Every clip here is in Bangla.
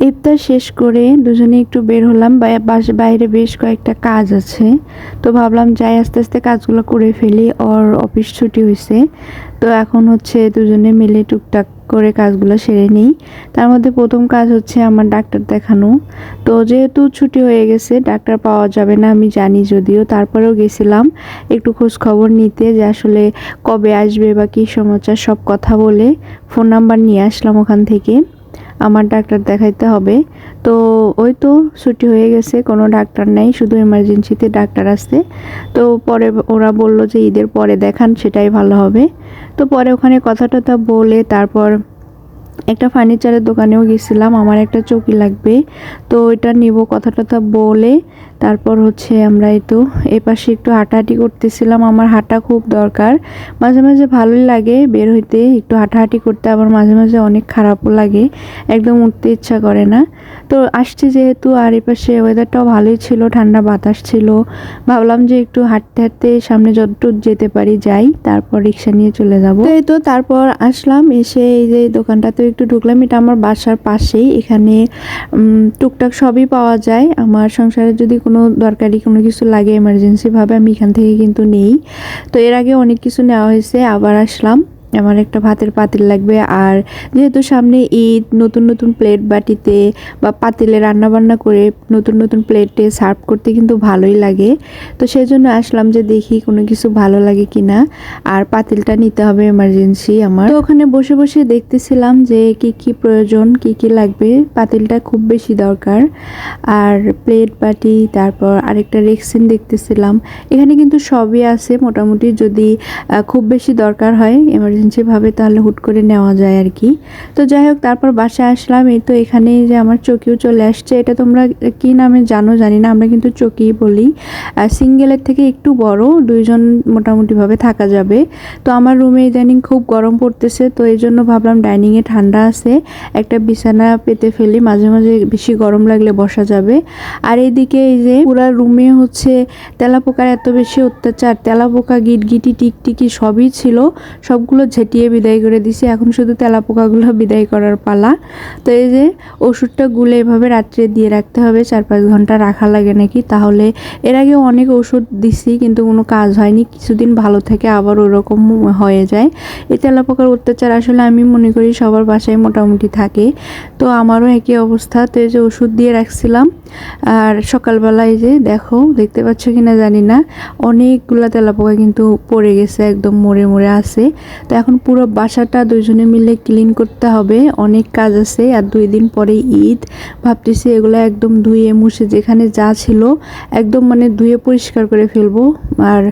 ইফতার শেষ করে দুজনে একটু বের হলাম। বাই- বাইরে বেশ কয়েকটা কাজ আছে। তো ভাবলাম যাই, আস্তে আস্তে কাজগুলো করে ফেলি। ওর অফিস ছুটি হয়েছে তো এখন হচ্ছে দুজনে মিলে টুকটাক করে কাজগুলো সেরে নিই। তার মধ্যে প্রথম কাজ হচ্ছে আমার ডাক্তার দেখানো। তো যেহেতু ছুটি হয়ে গেছে, ডাক্তার পাওয়া যাবে না আমি জানি যদিও। তারপরেও গেছিলাম একটু খোঁজ খবর নিতে যে আসলে কবে আসবে বা কী সমাচার সব কথা বলে ফোন নাম্বার নিয়ে আসলাম ওখান থেকে। আমার ডাক্তার দেখাইতে হবে। তো ওই তো ছুটি হয়ে গেছে, কোনো ডাক্তার নেই, শুধু এমার্জেন্সিতে ডাক্তার আসছে তো পরে ওরা বলল যে ঈদের পরে দেখান, সেটাই ভালো হবে। তো পরে ওখানে কথা টথা বলে তারপর একটা ফার্নিচারের দোকানেও গেছিলাম, আমার একটা চৌকি লাগবে। তো ওইটা নিব কথা টথা বলে তারপর হচ্ছে আমরা এই তো এ পাশে একটু হাঁটাহাঁটি করতেছিলাম, আমার হাঁটা খুব দরকার। মাঝে মাঝে ভালোই লাগে বের হইতে, একটু হাঁটাহাঁটি করতে, আবার মাঝে মাঝে অনেক খারাপও লাগে, একদম উঠতে ইচ্ছা করে না। তো আসছি যেহেতু, আর এ পাশে ওয়েদারটাও ভালোই ছিল, ঠান্ডা বাতাস ছিল, ভাবলাম যে একটু হাঁটতে হাঁটতে সামনে যতটুকু যেতে পারি যাই, তারপর রিক্সা নিয়ে চলে যাব। এই তো, তারপর আসলাম, এসে এই যে দোকানটাতে একটু ঢুকলাম, এটা আমার বাসার পাশেই, এখানে টুকটাক সবই পাওয়া যায়। আমার সংসারে যদি কোনো দরকারি কোনো কিছু লাগে এমার্জেন্সিভাবে আমি এখান থেকে কিন্তু নেই। তো এর আগে অনেক কিছু নেওয়া হয়েছে, আবার আসলাম। আমার একটা ভাতের পাতিল লাগবে। আর যেহেতু সামনে ঈদ, নতুন নতুন প্লেট বাটিতে বা পাতিলে রান্না বান্না করে নতুন নতুন প্লেটে সার্ভ করতে কিন্তু ভালোই লাগে। তো সেই জন্য আসলাম যে দেখি কোনো কিছু ভালো লাগে কিনা। আর পাতিলটা নিতে হবে এমার্জেন্সি আমার। তো ওখানে বসে বসে দেখতেছিলাম যে কি কি প্রয়োজন, কি কি লাগবে। পাতিলটা খুব বেশি দরকার। আর প্লেট বাটি, তারপর আরেকটা রেক্সিন দেখতেছিলাম। এখানে কিন্তু সবই আছে। মোটামুটি যদি খুব বেশি দরকার হয় এমার্জেন্সি ভাবে তাহলে হুট করে নেওয়া যায় আর কি। তো যাই হোক, তারপর বাসায় আসলাম। এই তো এখানে যে আমার চকিও চলে আসছে। এটা তোমরা কি নামে জানো জানি না, আমরা কিন্তু চকি বলি। সিঙ্গেলের থেকে একটু বড়, দুইজন মোটামুটিভাবে থাকা যাবে। তো আমার রুমে ইদানিং খুব গরম পড়তেছে, তো এই জন্য ভাবলাম ডাইনিংয়ে ঠান্ডা আছে। একটা বিছানা পেতে ফেলি, মাঝে মাঝে বেশি গরম লাগলে বসা যাবে। আর এইদিকে এই যে পুরা রুমে হচ্ছে তেলাপোকার এত বেশি অত্যাচার, তেলাপোকা, গিটগিটি, টিকটিকি সবই ছিল। সবগুলো ঝেটিয়ে বিদায় করে দিছি। এখন শুধু তেলাপোকাগুলো বিদায় করার পালা। তো এই যে ওষুধটা গুলে এভাবে রাত্রে দিয়ে রাখতে হবে চার পাঁচ ঘণ্টা রাখা লাগে নাকি? তাহলে এর আগে অনেক ওষুধ দিছি, কিন্তু কোনো কাজ হয়নি। কিছুদিন ভালো থেকে আবার ওরকম হয়ে যায়। এই তেলাপোকার অত্যাচার আসলে আমি মনে করি সবার বাসায় মোটামুটি থাকে। তো আমারও একই অবস্থা। তো এই যে ওষুধ দিয়ে রাখছিলাম আর সকালবেলায় যে দেখো, দেখতে পাচ্ছ কিনা জানি না, অনেকগুলা তেলাপোকা কিন্তু পড়ে গেছে, একদম মরে মরে আছে। তো এখন পুরো বাসাটা দুজনে মিলে ক্লিন করতে হবে, অনেক কাজ আছে। আর দুই দিন পরে ঈদ, ভাবতেছি এগুলো একদম ধুয়ে মুছে যেখানে যা ছিল, একদম মানে ধুয়ে পরিষ্কার করে ফেলব। আর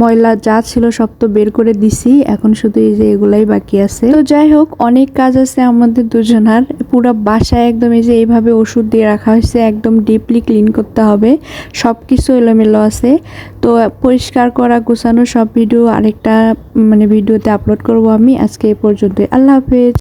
ময়লা যা ছিল সব তো বের করে দিছি, এখন শুধু এই যে এগুলাই বাকি আছে। তো যাই হোক, অনেক কাজ আছে আমাদের দুজনার, পুরো বাসায় একদম এই যে এইভাবে ওষুধ দিয়ে রাখা হয়েছে, একদম ডিপলি ক্লিন করতে হবে। সব কিছু এলোমেলো আছে। তো পরিষ্কার করা, গোছানো সব ভিডিও আরেকটা মানে ভিডিওতে আপলোড করব আমি। আজকে এ পর্যন্তই। আল্লাহ হাফেজ।